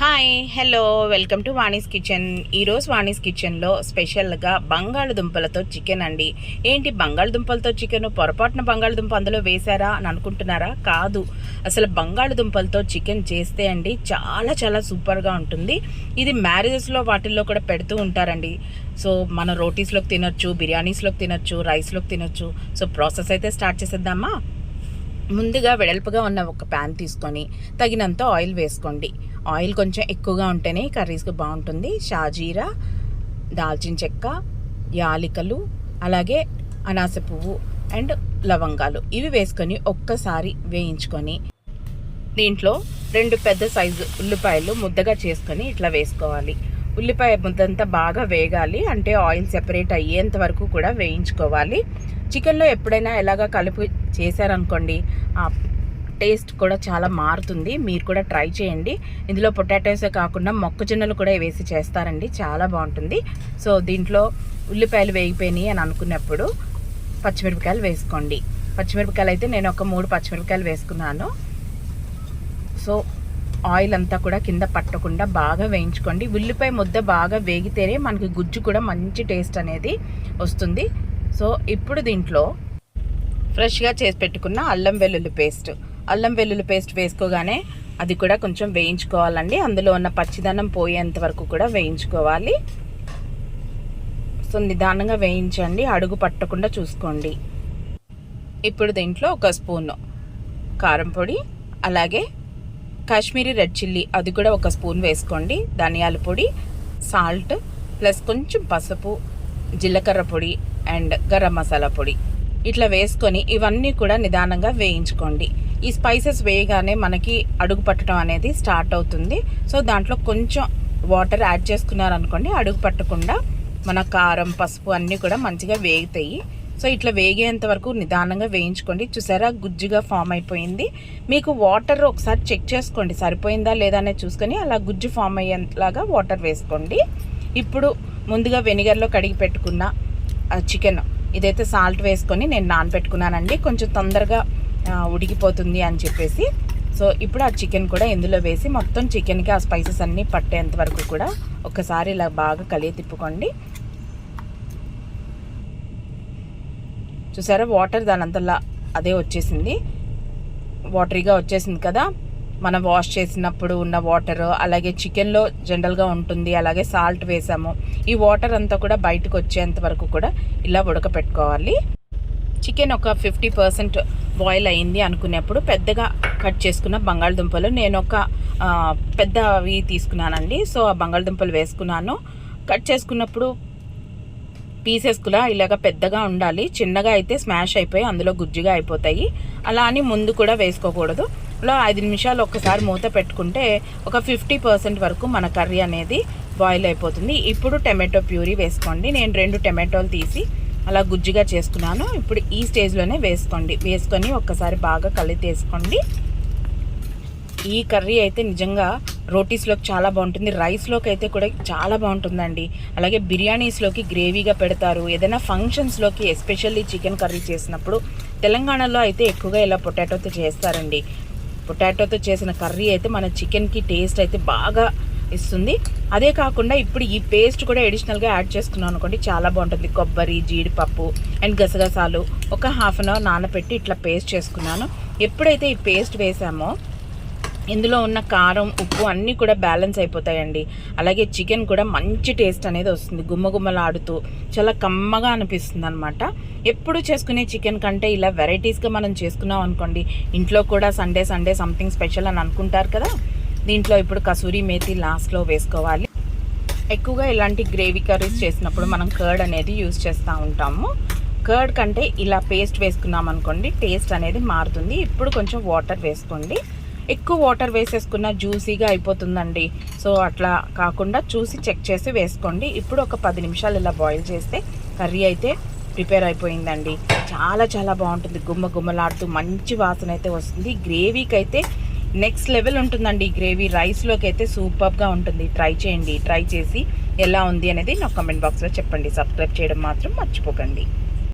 Hi hello welcome to Vani's kitchen ఈరోజు వాణీస్ కిచెన్లో స్పెషల్గా బంగాళదుంపలతో చికెన్ అండి. ఏంటి బంగాళదుంపలతో చికెన్ పొరపాటున బంగాళదుంప అందులో వేశారా అని అనుకుంటున్నారా? కాదు. అసలు బంగాళదుంపలతో చికెన్ చేస్తే అండి చాలా చాలా సూపర్గా ఉంటుంది. ఇది మ్యారేజెస్లో వాటిల్లో కూడా పెడుతూ ఉంటారండి. సో మన రోటీస్లోకి తినొచ్చు బిర్యానీస్లోకి తినొచ్చు రైస్లోకి తినొచ్చు. సో ప్రాసెస్ అయితే స్టార్ట్ చేసేద్దామా? ముందుగా వెడల్పుగా ఉన్న ఒక ప్యాన్ తీసుకొని తగినంత ఆయిల్ వేసుకోండి. ఆయిల్ కొంచెం ఎక్కువగా ఉంటేనే కర్రీస్కి బాగుంటుంది. షాజీరా దాల్చిన చెక్క యాలికలు అలాగే అనాస పువ్వు అండ్ లవంగాలు. ఇవి వేసుకొని ఒక్కసారి వేయించుకొని దీంట్లో రెండు పెద్ద సైజు ఉల్లిపాయలు ముద్దగా చేసుకొని ఇట్లా వేసుకోవాలి. ఉల్లిపాయ ముద్దంతా బాగా వేగాలి. అంటే ఆయిల్ సెపరేట్ అయ్యేంత వరకు కూడా వేయించుకోవాలి. చికెన్లో ఎప్పుడైనా ఎలాగ కలుపు చేశారనుకోండి ఆ టేస్ట్ కూడా చాలా మారుతుంది. మీరు కూడా ట్రై చేయండి. ఇందులో పొటాటోసే కాకుండా మొక్కజొన్నలు కూడా వేసి చేస్తారండి. చాలా బాగుంటుంది. సో దీంట్లో ఉల్లిపాయలు వేగిపోయినాయి అని అనుకున్నప్పుడు పచ్చిమిరపకాయలు వేసుకోండి. పచ్చిమిరపకాయలు అయితే నేను ఒక మూడు పచ్చిమిరపకాయలు వేసుకున్నాను. సో ఆయిల్ అంతా కూడా కింద పట్టకుండా బాగా వేయించుకోండి. ఉల్లిపాయ ముద్ద బాగా వేగితేనే మనకి గుజ్జు కూడా మంచి టేస్ట్ అనేది వస్తుంది. సో ఇప్పుడు దీంట్లో ఫ్రెష్గా చేసి పెట్టుకున్న అల్లం వెల్లుల్లి పేస్ట్. అల్లం వెల్లుల్లి పేస్ట్ వేసుకోగానే అది కూడా కొంచెం వేయించుకోవాలండి. అందులో ఉన్న పచ్చిదనం పోయేంత వరకు కూడా వేయించుకోవాలి. సో నిదానంగా వేయించండి. అడుగు పట్టకుండా చూసుకోండి. ఇప్పుడు దీంట్లో ఒక స్పూన్ కారం పొడి అలాగే కాశ్మీరీ రెడ్ చిల్లీ అది కూడా ఒక స్పూన్ వేసుకోండి. ధనియాల పొడి సాల్ట్ ప్లస్ కొంచెం పసుపు జీలకర్ర పొడి అండ్ గరం మసాలా పొడి. ఇట్లా వేసుకొని ఇవన్నీ కూడా నిదానంగా వేయించుకోండి. ఈ స్పైసెస్ వేయగానే మనకి అడుగు పట్టడం అనేది స్టార్ట్ అవుతుంది. సో దాంట్లో కొంచెం వాటర్ యాడ్ చేసుకున్నారనుకోండి అడుగు పట్టకుండా మన కారం పసుపు అన్నీ కూడా మంచిగా వేగుతాయి. సో ఇట్లా వేగేంత వరకు నిదానంగా వేయించుకోండి. చూసారా? గుజ్జుగా ఫామ్ అయిపోయింది. మీకు వాటర్ ఒకసారి చెక్ చేసుకోండి. సరిపోయిందా లేదా అనేది చూసుకొని అలా గుజ్జు ఫామ్ అయ్యేలాగా వాటర్ వేసుకోండి. ఇప్పుడు ముందుగా వెనిగర్లో కడిగి పెట్టుకున్న చికెన్ ఇదైతే సాల్ట్ వేసుకొని నేను నానబెట్టుకున్నానండి. కొంచెం తొందరగా ఉడికిపోతుంది అని చెప్పేసి. సో ఇప్పుడు ఆ చికెన్ కూడా ఇందులో వేసి మొత్తం చికెన్కి ఆ స్పైసెస్ అన్నీ పట్టేంత వరకు కూడా ఒకసారి ఇలా బాగా కలియ తిప్పుకోండి. చూసారా? వాటర్ దానంతలా అదే వచ్చేసింది. వాటరీగా వచ్చేసింది కదా. మనం వాష్ చేసినప్పుడు ఉన్న వాటర్ అలాగే చికెన్లో జనరల్గా ఉంటుంది అలాగే సాల్ట్ వేసాము. ఈ వాటర్ అంతా కూడా బయటకు వచ్చేంత వరకు కూడా ఇలా ఉడకపెట్టుకోవాలి. చికెన్ ఒక ఫిఫ్టీ పర్సెంట్ బాయిల్ అయింది అనుకునేప్పుడు పెద్దగా కట్ చేసుకున్న బంగాళదుంపలు నేను ఒక పెద్దవి తీసుకున్నానండి. సో ఆ బంగాళదుంపలు వేసుకున్నాను. కట్ చేసుకున్నప్పుడు పీసెస్ కూడా ఇలాగ పెద్దగా ఉండాలి. చిన్నగా అయితే స్మాష్ అయిపోయి అందులో గుజ్జుగా అయిపోతాయి. అలా అని ముందు కూడా వేసుకోకూడదు. లో ఐదు నిమిషాలు ఒకసారి మూత పెట్టుకుంటే ఒక ఫిఫ్టీ పర్సెంట్ వరకు మన కర్రీ అనేది బాయిల్ అయిపోతుంది. ఇప్పుడు టమాటో ప్యూరీ వేసుకోండి. నేను రెండు టమాటోలు తీసి అలా గుజ్జుగా చేసుకున్నాను ఇప్పుడు ఈ స్టేజ్లోనే వేసుకోండి. వేసుకొని ఒక్కసారి బాగా కలితేసుకోండి ఈ కర్రీ అయితే నిజంగా రోటీస్లోకి చాలా బాగుంటుంది. రైస్లోకి అయితే కూడా చాలా బాగుంటుందండి. అలాగే బిర్యానీస్లోకి గ్రేవీగా పెడతారు. ఏదైనా ఫంక్షన్స్లోకి ఎస్పెషల్లీ చికెన్ కర్రీ చేసినప్పుడు తెలంగాణలో అయితే ఎక్కువగా ఇలా పొటాటోతో చేస్తారండి. పొటాటోతో చేసిన కర్రీ అయితే మన చికెన్కి టేస్ట్ అయితే బాగా ఇస్తుంది. అదే కాకుండా ఇప్పుడు ఈ పేస్ట్ కూడా అడిషనల్గా యాడ్ చేసుకున్నాం అనుకోండి చాలా బాగుంటుంది. కొబ్బరి జీడిపప్పు అండ్ గసగసాలు ఒక హాఫ్ అన్ అవర్ నానబెట్టి ఇట్లా పేస్ట్ చేసుకున్నాను. ఎప్పుడైతే ఈ పేస్ట్ వేసామో ఇందులో ఉన్న కారం ఉప్పు అన్నీ కూడా బ్యాలెన్స్ అయిపోతాయండి. అలాగే చికెన్ కూడా మంచి టేస్ట్ అనేది వస్తుంది. గుమ్మగుమ్మలాడుతూ చాలా కమ్మగా అనిపిస్తుంది అనమాట ఎప్పుడు చేసుకునే చికెన్ కంటే ఇలా వెరైటీస్గా మనం చేసుకున్నాం అనుకోండి ఇంట్లో కూడా సండే సండే సంథింగ్ స్పెషల్ అని అనుకుంటారు కదా దీంట్లో ఇప్పుడు కసూరి మేతి లాస్ట్లో వేసుకోవాలి. ఎక్కువగా ఇలాంటి గ్రేవీ కర్రీస్ చేసినప్పుడు మనం కర్డ్ అనేది యూస్ చేస్తూ ఉంటాము. కర్డ్ కంటే ఇలా పేస్ట్ వేసుకున్నాం అనుకోండి టేస్ట్ అనేది మారుతుంది. ఇప్పుడు కొంచెం వాటర్ వేసుకోండి. ఎక్కువ వాటర్ వేసేసుకున్న జ్యూసీగా అయిపోతుందండి. సో అట్లా కాకుండా చూసి చెక్ చేసి వేసుకోండి. ఇప్పుడు ఒక పది నిమిషాలు ఇలా బాయిల్ చేస్తే కర్రీ అయితే ప్రిపేర్ అయిపోయిందండి. చాలా చాలా బాగుంటుంది. గుమ్మ గుమ్మలాడుతూ మంచి వాసన అయితే వస్తుంది. గ్రేవీకి అయితే నెక్స్ట్ లెవెల్ ఉంటుందండి. ఈ గ్రేవీ రైస్లోకి అయితే సూపర్గా ఉంటుంది. ట్రై చేయండి. ట్రై చేసి ఎలా ఉంది అనేది నా కమెంట్ బాక్స్లో చెప్పండి. సబ్స్క్రైబ్ చేయడం మాత్రం మర్చిపోకండి.